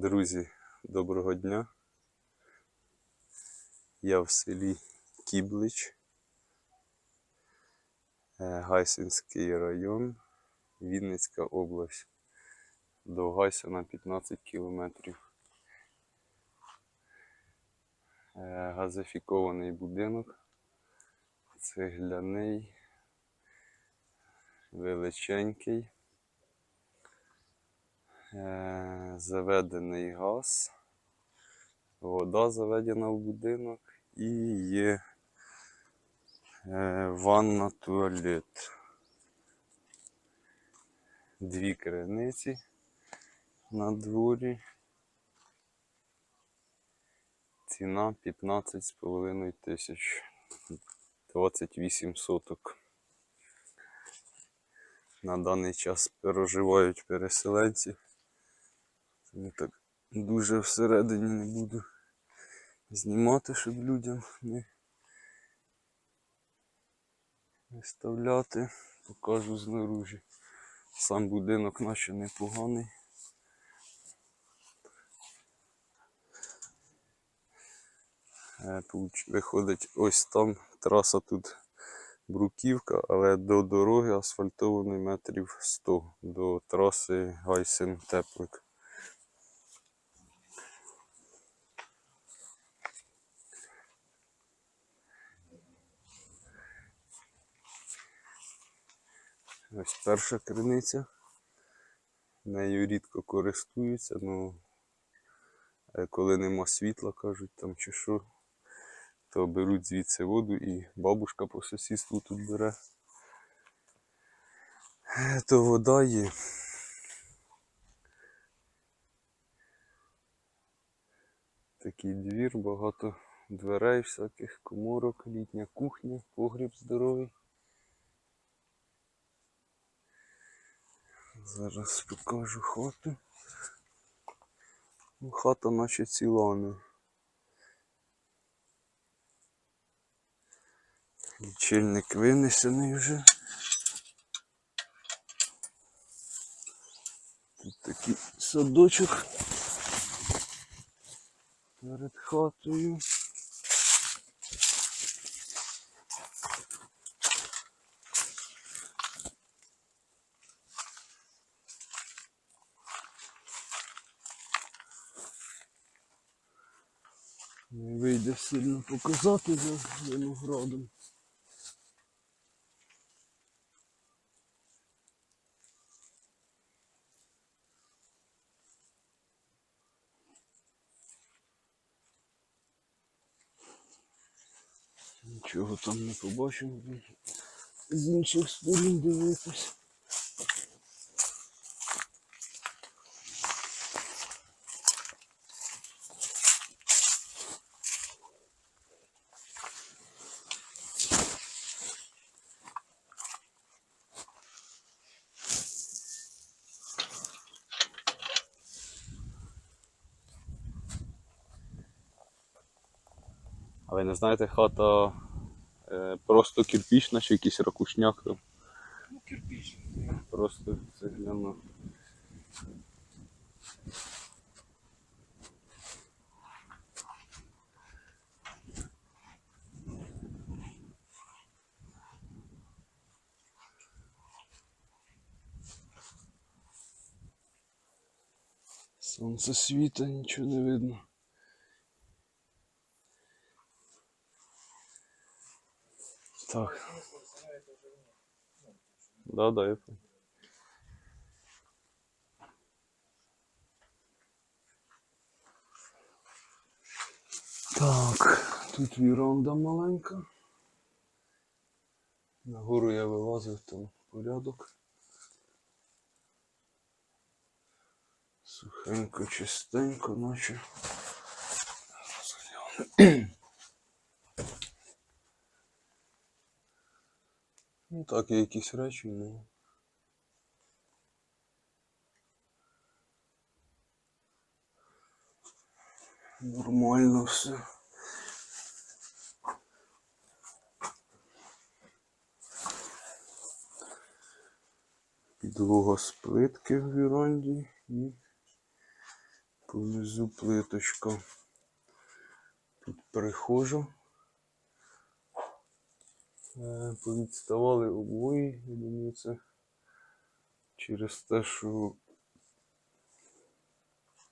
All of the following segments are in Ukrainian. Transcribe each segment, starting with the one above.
Друзі, доброго дня. Я в селі Кіблич, е, Гайсинський район, Вінницька область. До Гайсина 15 кілометрів. Е, Газифікований будинок, цегляний, величенький. Е, заведений газ, вода заведена в будинок і є е, ванна туалет. Дві криниці на дворі. Ціна 15,5 тисяч. 28 соток. На даний час проживають переселенці. Я так дуже всередині не буду знімати, щоб людям не виставляти. Покажу знаружі. Сам будинок наче непоганий. Е, Виходить, ось там траса тут бруківка, але до дороги асфальтований метрів 100 до траси Гайсин Ось перша криниця. Нею рідко користуються, ну е, коли нема світла, кажуть там чи що, то беруть звідси воду і бабушка по сусідству тут бере. То вода є. Такий двір, багато дверей, всяких коморок, літня кухня, погріб здоровий. Зараз покажу хату. Ну, Хата наче ціла не. Лічильник винесений вже. Тут такий садочок перед хатою. Не вийде сильно показати за виноградом. Нічого там не побачимо. З інших сторін дивитись. Ви не знаєте, хата е, просто кирпічна чи якийсь ракушняк там? Ну, кирпич. Просто цегляна. Сонце світа, нічого не видно. Так. Да, да, я понял. Так, тут віранда маленька. Нагору я вилазив, там порядок. Сухенько, чистенько, наче. Ну так, є якісь речі, ну. Нормально все. Підлога з плитки в віранді і Понизу плиточка. Тут прихожа. Е, Повідставали обої, я думаю, це через те, що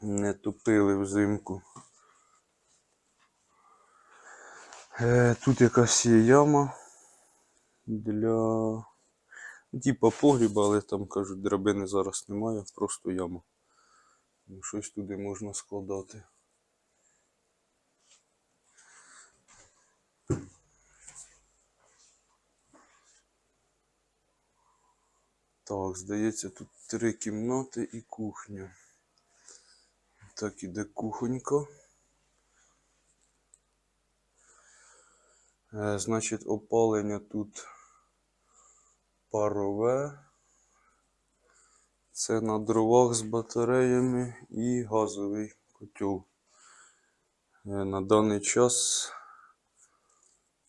не топили взимку. Е, Тут якась є яма для ну, типа погріба, але там кажуть, драбини зараз немає, просто яма. Щось туди можна складати. Так, здається, тут три кімнати і кухня. Так іде кухонька. Е, значить, опалення тут парове. Це на дровах з батареями і газовий котел. Е, На даний час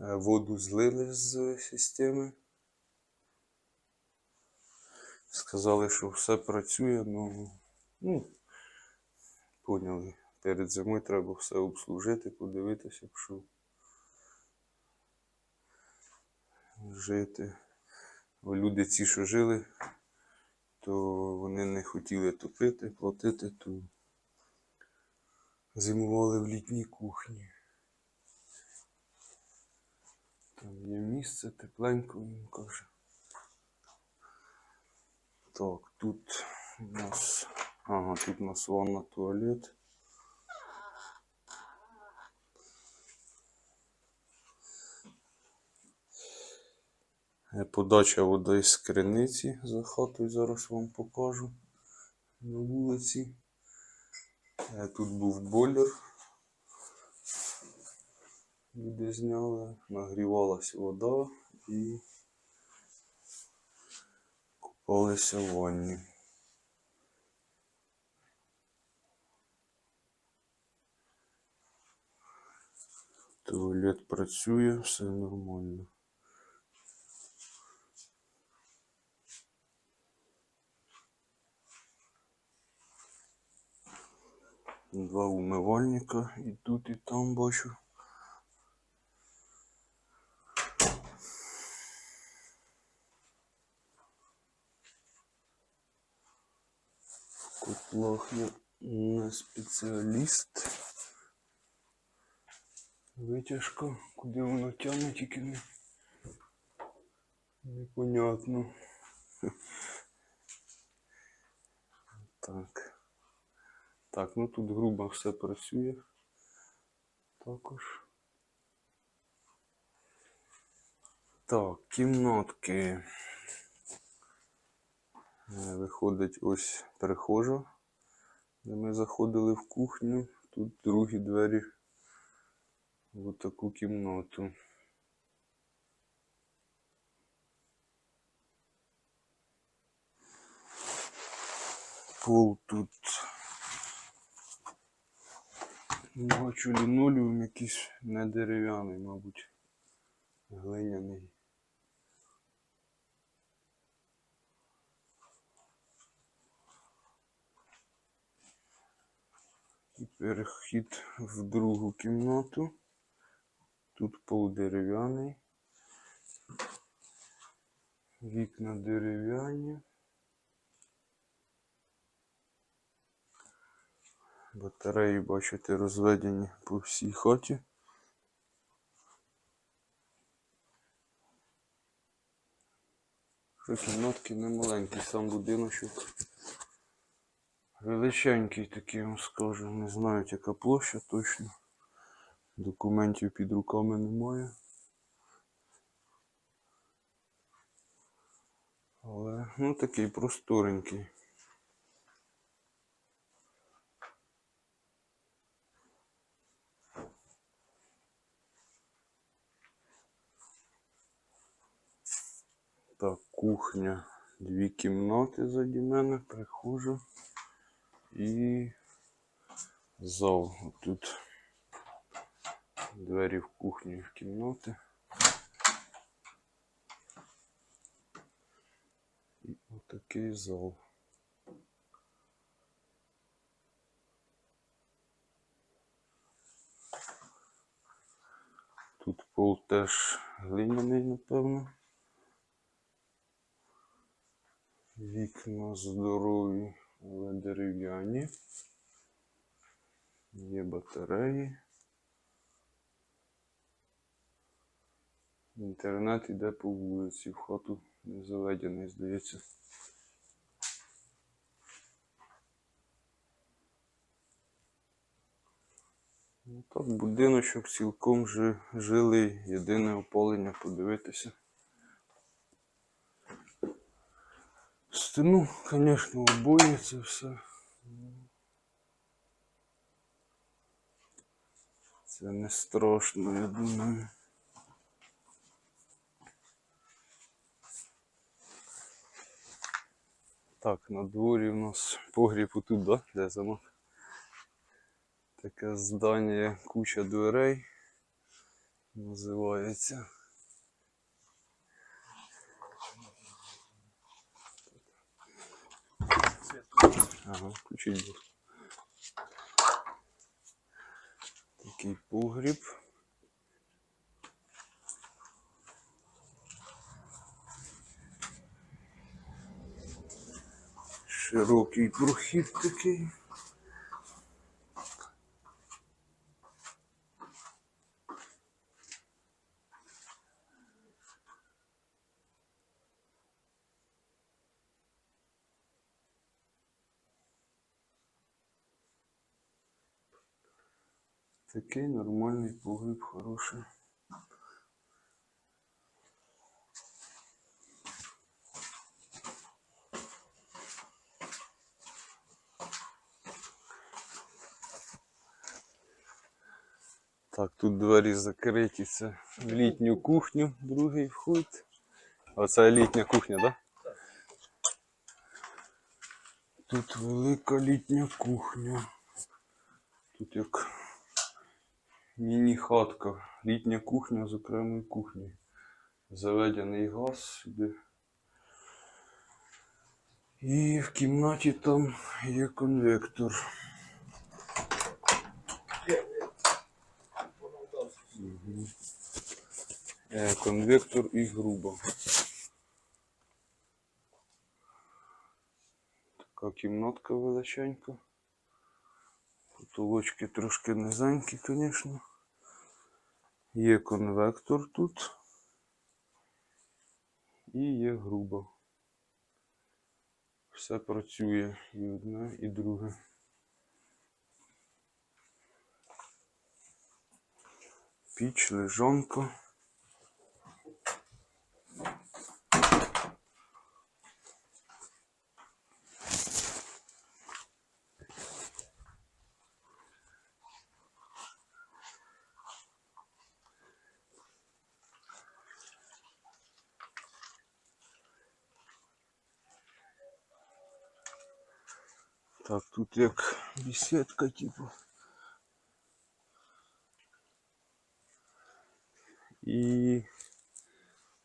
е, воду злили з системи. Сказали, що все працює, ну, ну поняли. Перед зимою треба все обслужити, подивитися, якщо жити. Люди ці, що жили, то вони не хотіли топити, платити, то зимували в літній кухні. Там є місце, тепленько він каже. Так, тут у нас. Ага, тут у нас ванна туалет. Е, Подача води з криниці за хатою зараз вам покажу на вулиці. Е, Тут був бойлер. Люди зняли, нагрівалася вода і купалися в. Туалет працює, все нормально. Два умивальника і тут, і там бачу. Котлах я не спеціаліст. Витяжка, куди воно тягне, тільки не непонятно. Так. Так, ну тут грубо все працює. Також. Так, кімнатки. Е, Виходить ось перехожа, ми заходили в кухню. Тут другі двері в таку кімнату. Пол тут бачу лінолеум якийсь не дерев'яний, мабуть, глиняний. І перехід в другу кімнату. Тут пол дерев'яний. Вікна дерев'яні. Батареї, бачите, розведені по всій хаті. Кімнатки не маленькі, сам будиночок. Величенький такий, вам скажу. Не знаю, яка площа точно. Документів під руками немає. Але ну такий просторенький. Так, кухня. Дві кімнати заді мене, прихожа і зал. Тут двері в кухню в кімнати. І отакий зал. Тут пол теж глиняний, напевно. Вікна здорові але дерев'яні. Є батареї. Інтернет йде по вулиці, в хату не заведений, здається. Ну так, будиночок цілком жи, жилий, єдине опалення подивитися. Стіну, звісно, обоє все. Це не страшно, я думаю. Так, на дворі у нас погріб отут, да? Де замок? Таке здання, куча дверей. Називається. Ага, включить був. Такий погріб. Широкий прохід такий. Такий нормальний погріб, хороший. Так, тут двері закриті, це в літню кухню, другий вход. Оце літня кухня, так? Да? Тут велика літня кухня. Тут як міні-хатка. Літня кухня з окремою кухнею. Заведений газ сюди. І в кімнаті там є конвектор. Е, Конвектор і грубо. Така кімнатка величенька. Потолочки трошки низенькі, звісно. Є конвектор тут. І є грубо. Все працює і одне, і друге. Піч, лежанка. Так, тут як беседка, типу. І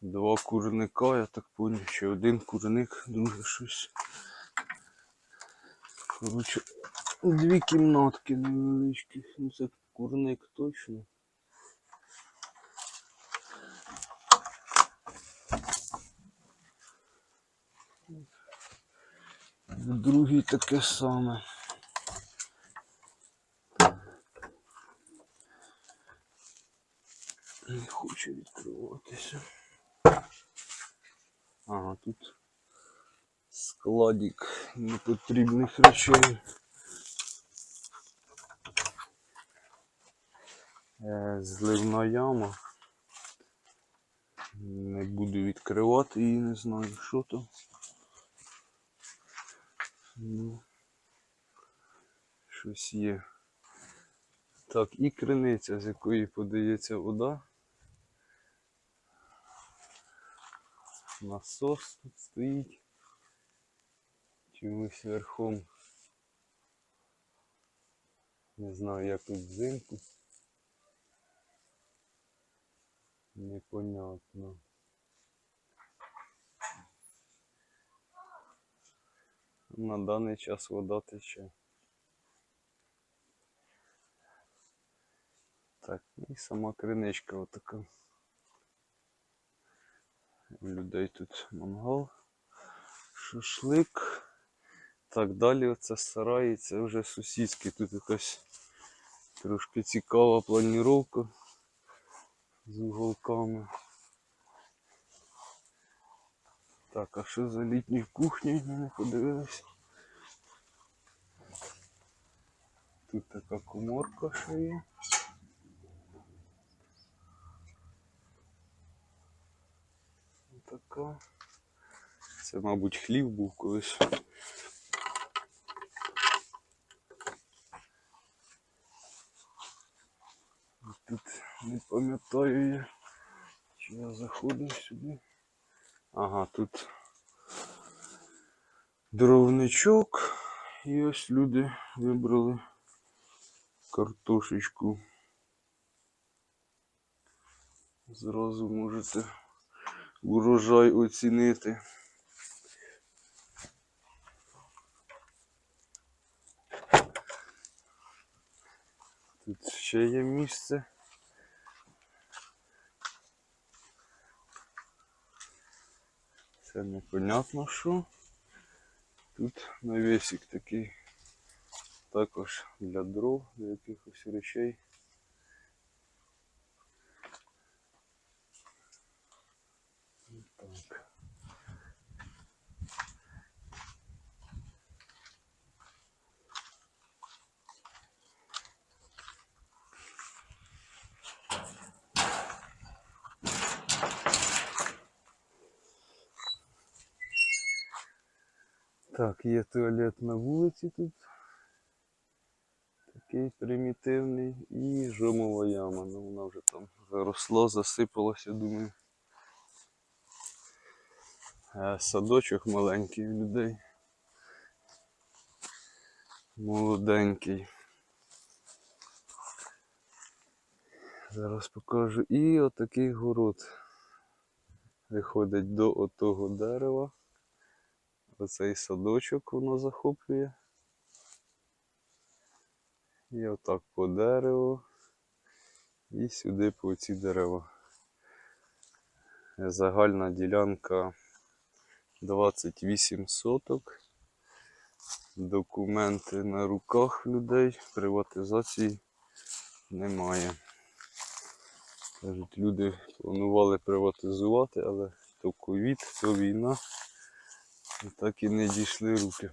два курника, я так поняв, що один курник дуже щось. Коротше, дві кімнатки невеличкі. Ну це курник точно. В другій таке саме. Не хоче відкриватися. Ага, тут складик непотрібних речей. Е, Зливна яма. Не буду відкривати її, не знаю, що то. Ну, щось є. Так, і криниця, з якої подається вода. Насос тут стоїть. Чомусь верхом. Не знаю, як тут взимку. Непонятно. На даний час вода тече. Так, і сама криничка отака. У людей тут мангал, шашлик. Так, далі оце сарай, це вже сусідський. Тут якась трошки цікава планіровка з уголками. Так, а що за літньою кухнею? Ми не подивились. Тут така коморка ще є. Така. Це, мабуть, хлів був колись. Тут не пам'ятаю я, чи я заходив сюди. Ага, тут дровничок. І ось люди вибрали картошечку. Зразу можете урожай оцінити. Тут ще є місце. Це непонятно що. Тут навісик такий також для дров, для якихось речей. Так. Так, є туалет на вулиці тут. Такий примітивний. І жомова яма. Ну вона вже там заросла, засипалася, думаю. Е, Садочок маленький людей. Молоденький. Зараз покажу. І отакий город. Виходить до отого дерева. Оцей садочок воно захоплює. І отак по дереву. І сюди по ці дерева. Загальна ділянка 28 соток. Документи на руках людей, приватизації немає. Кажуть, люди планували приватизувати, але то ковід, то війна. І так і не дійшли руки.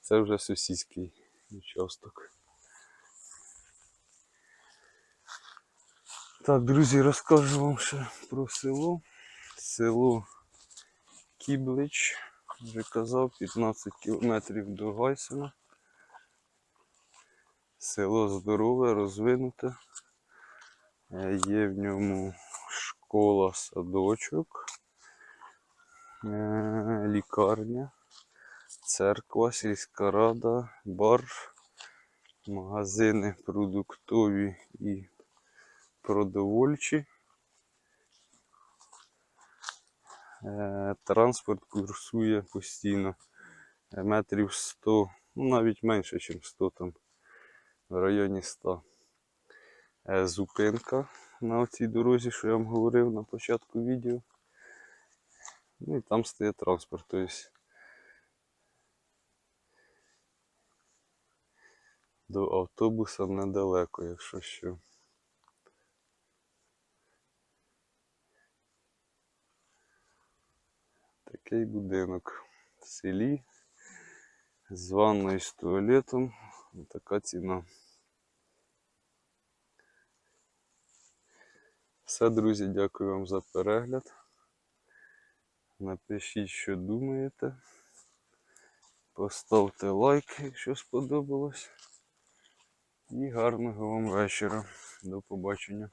Це вже сусідський участок. Так, друзі, розкажу вам ще про село. Село Кіблич, вже казав, 15 кілометрів до Гайсена. Село здорове, розвинуте. Е, Є в ньому школа, садочок, е, лікарня, церква, сільська рада, бар, магазини продуктові і продовольчі. Е, Транспорт курсує постійно е, метрів 100, ну навіть менше, ніж 100 там, в районі 100. Е, Зупинка на цій дорозі, що я вам говорив на початку відео. Ну і там стає транспорт. Тобто до автобуса недалеко, якщо що. Такий будинок в селі з ванною з туалетом. Така ціна. Все, друзі, дякую вам за перегляд. Напишіть, що думаєте. Поставте лайк, якщо сподобалось. І гарного вам вечора. До побачення.